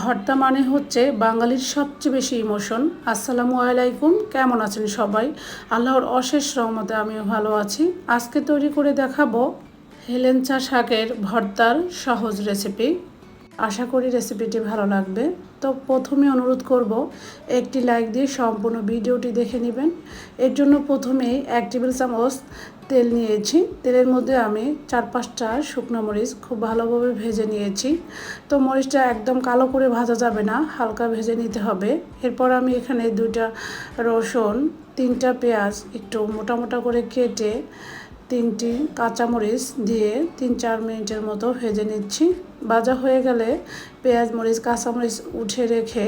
ভর্তা মানে হচ্ছে বাঙালির সবচেয়ে বেশি ইমোশন। আসসালামু আলাইকুম, কেমন আছেন সবাই? আল্লাহর অশেষ রহমতে আমিও ভালো আছি। আজকে তৈরি করে দেখাবো হেলেঞ্চা শাকের ভর্তার সহজ রেসিপি আশা করি রেসিপিটি ভালো লাগবে। তো প্রথমে অনুরোধ করব, একটি লাইক দিয়ে সম্পূর্ণ ভিডিওটি দেখে নেবেন। এর জন্য প্রথমেই এক টেবিল চামচ তেল নিয়েছি। তেলের মধ্যে আমি চার পাঁচটা শুকনো মরিচ খুব ভালোভাবে ভেজে নিয়েছি। তো মরিচটা একদম কালো করে ভাজা যাবে না, হালকা ভেজে নিতে হবে। এরপর আমি এখানে দুইটা রসুন, তিনটা পেঁয়াজ একটু মোটা মোটা করে কেটে তিনটি কাঁচামরিচ দিয়ে তিন চার মিনিটের মতো ভেজে নিচ্ছি। ভাজা হয়ে গেলে পেঁয়াজ মরিচ, কাঁচামরিচ উঠে রেখে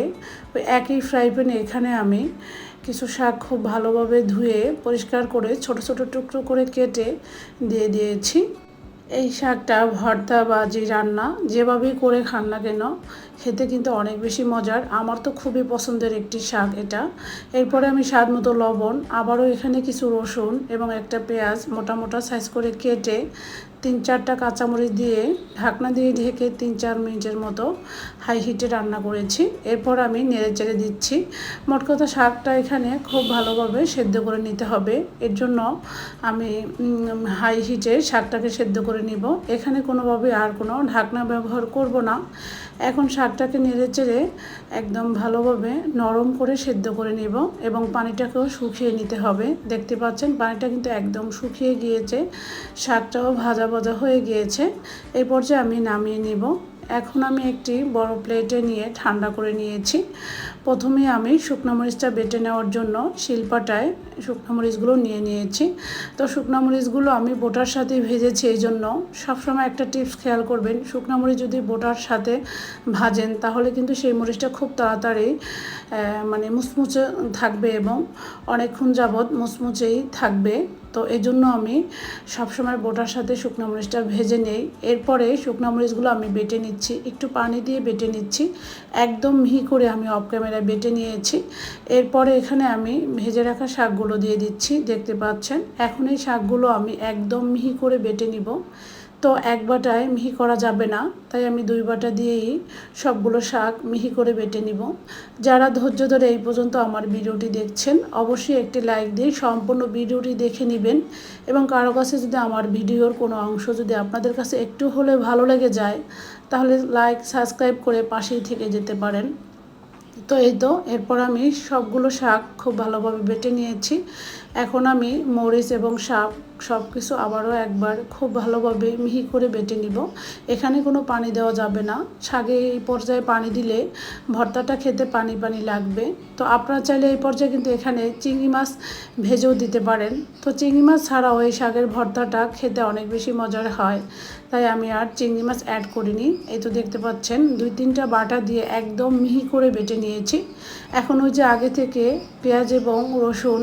ওই একই ফ্রাই প্যানে এখানে আমি কিছু শাক খুব ভালোভাবে ধুয়ে পরিষ্কার করে ছোট ছোট টুকরো করে কেটে দিয়ে দিয়েছি। এই শাকটা, ভর্তা বা যে রান্না যেভাবেই করে খান না কেন, খেতে কিন্তু অনেক বেশি মজার। আমার তো খুবই পছন্দের একটি শাক এটা। এরপরে আমি স্বাদ মতো লবণ, আবারও এখানে কিছু রসুন এবং একটা পেঁয়াজ মোটা মোটা সাইজ করে কেটে তিন চারটা কাঁচামরিচ দিয়ে ঢাকনা দিয়ে ঢেকে তিন চার মিনিটের মতো হাই হিটে রান্না করেছি। এরপর আমি নেড়ে চেড়ে দিচ্ছি। মোট কথা শাকটা এখানে খুব ভালোভাবে সেদ্ধ করে নিতে হবে। এর জন্য আমি হাই হিটে শাকটাকে সেদ্ধ করে নিব। এখানে কোনোভাবে আর কোনো ঢাকনা ব্যবহার করব না। এখন শাকটাকে নেড়ে চেড়ে একদম ভালোভাবে নরম করে সেদ্ধ করে নিব এবং পানিটাকেও শুকিয়ে নিতে হবে। দেখতে পাচ্ছেন, পানিটা কিন্তু একদম শুকিয়ে গিয়েছে। শাকটাও ভাজা ভাজা হয়ে গিয়েছে। এই পর্যায়ে আমি নামিয়ে নিব। এখন আমি একটি বড় প্লেটে নিয়ে ঠান্ডা করে নিয়েছি। প্রথমে আমি শুকনো মরিচটা বেটে নেওয়ার জন্য শিলপাটায় শুকনো মরিচগুলো নিয়ে নিয়েছি। তো শুকনো মরিচগুলো আমি বোটার সাথে ভেজেছি এই জন্য। সবসময় একটা টিপস খেয়াল করবেন, শুকনো মরিচ যদি বোটার সাথে ভাজেন, তাহলে কিন্তু সেই মরিচটা খুব তাড়াতাড়ি মানে মুচমুচে থাকবে এবং অনেকক্ষণ যাবৎ মুচমুচেই থাকবে। তো এই জন্য আমি সবসময় বোটার সাথে শুকনো মরিচটা ভেজে নেই। এরপরে শুকনো মরিচগুলো আমি বেটে নিচ্ছি। একটু পানি দিয়ে বেটে নিচ্ছি। একদম মিহি করে আমি অফ ক্যামেরায় বেটে নিয়েছি। এরপরে এখানে আমি ভেজে রাখা শাকগুলো দিয়ে দিচ্ছি। দেখতে পাচ্ছেন? এখন এই শাকগুলো আমি একদম মিহি করে বেটে নিব। তো এক বাটায় মিহি করা যাবে না, তাই আমি দুই বাটা দিয়েই সবগুলো শাক মিহি করে বেটে নিব। যারা ধৈর্য ধরে এই পর্যন্ত আমার ভিডিওটি দেখছেন, অবশ্যই একটি লাইক দিয়ে সম্পূর্ণ ভিডিওটি দেখে নেবেন এবং কারও কাছে যদি আমার ভিডিওর কোনো অংশ যদি আপনাদের কাছে একটু হলে ভালো লেগে যায়, তাহলে লাইক, সাবস্ক্রাইব করে পাশেই থেকে যেতে পারেন। তো এই তো, এরপর আমি সবগুলো শাক খুব ভালোভাবে বেটে নিয়েছি। এখন আমি মরিচ এবং শাক সব কিছু আবারও একবার খুব ভালোভাবে মিহি করে বেটে নিব। এখানে কোনো পানি দেওয়া যাবে না। শাকে এই পর্যায়ে পানি দিলে ভর্তাটা খেতে পানি পানি লাগবে। তো আপনারা চাইলে এই পর্যায়ে কিন্তু এখানে চিংড়ি মাছ ভেজেও দিতে পারেন। তো চিংড়ি মাছ ছাড়াও এই শাকের ভর্তাটা খেতে অনেক বেশি মজার হয়। তাই আমি আর চিংড়ি মাছ অ্যাড করিনি। এই তো দেখতে পাচ্ছেন, দুই তিনটা বাটা দিয়ে একদম মিহি করে বেটে নিয়েছি। এখন ওই যে আগে থেকে পেঁয়াজ এবং রসুন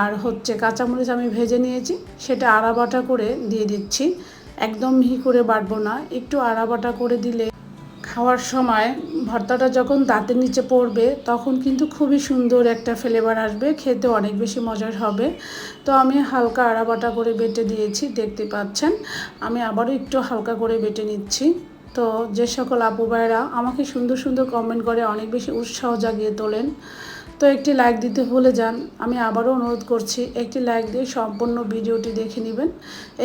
আর হচ্ছে কাঁচামরিচ আমি ভেজে নিয়েছি, সেটা আড়া বাটা করে দিয়ে দিচ্ছি। একদম মিহি করে বাটবো না, একটু আড়া বাটা করে দিলে খাওয়ার সময় ভর্তাটা যখন দাঁতের নিচে পড়বে, তখন কিন্তু খুবই সুন্দর একটা ফ্লেভার আসবে, খেতে অনেক বেশি মজার হবে। তো আমি হালকা আড়া বাটা করে বেটে দিয়েছি, দেখতে পাচ্ছেন। আমি আবারও একটু হালকা করে বেটে নিচ্ছি। তো যে সকল আপু ভাইরা আমাকে সুন্দর সুন্দর কমেন্ট করে অনেক বেশি উৎসাহ জাগিয়ে তোলেন। তো একটি লাইক দিতে ভুলে যান। আমি আবারও অনুরোধ করছি, একটি লাইক দিয়ে সম্পূর্ণ ভিডিওটি দেখে নেবেন।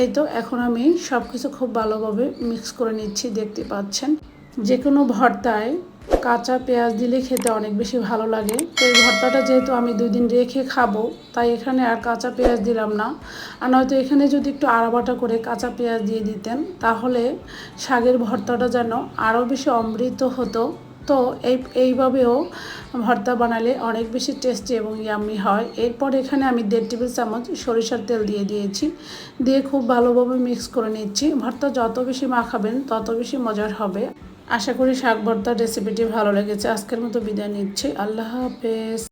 এই তো, এখন আমি সব কিছু খুব ভালোভাবে মিক্স করে নিচ্ছি, দেখতে পাচ্ছেন। যে কোনো ভর্তায় কাঁচা পেঁয়াজ দিলে খেতে অনেক বেশি ভালো লাগে। তো এই ভর্তাটা যেহেতু আমি দুই দিন রেখে খাব, তাই এখানে আর কাঁচা পেঁয়াজ দিলাম না। আর নয়তো এখানে যদি একটু আড়াবাটা করে কাঁচা পেঁয়াজ দিয়ে দিতেন, তাহলে শাকের ভর্তাটা যেন আরও বেশি অমৃত হতো। তো এই, এইভাবেও ভর্তা বানালে অনেক বেশি টেস্টি এবং ইয়ামি হয়। এরপর এখানে আমি দেড় টেবিল চামচ সরিষার তেল দিয়ে দিয়েছি। দিয়ে খুব ভালোভাবে মিক্স করে নিচ্ছি। ভর্তা যত বেশি মাখাবেন, তত বেশি মজার হবে। আশা করি শাক ভর্তার রেসিপিটি ভালো লেগেছে। আজকের মতো বিদায় নিচ্ছি। আল্লাহ হাফেজ।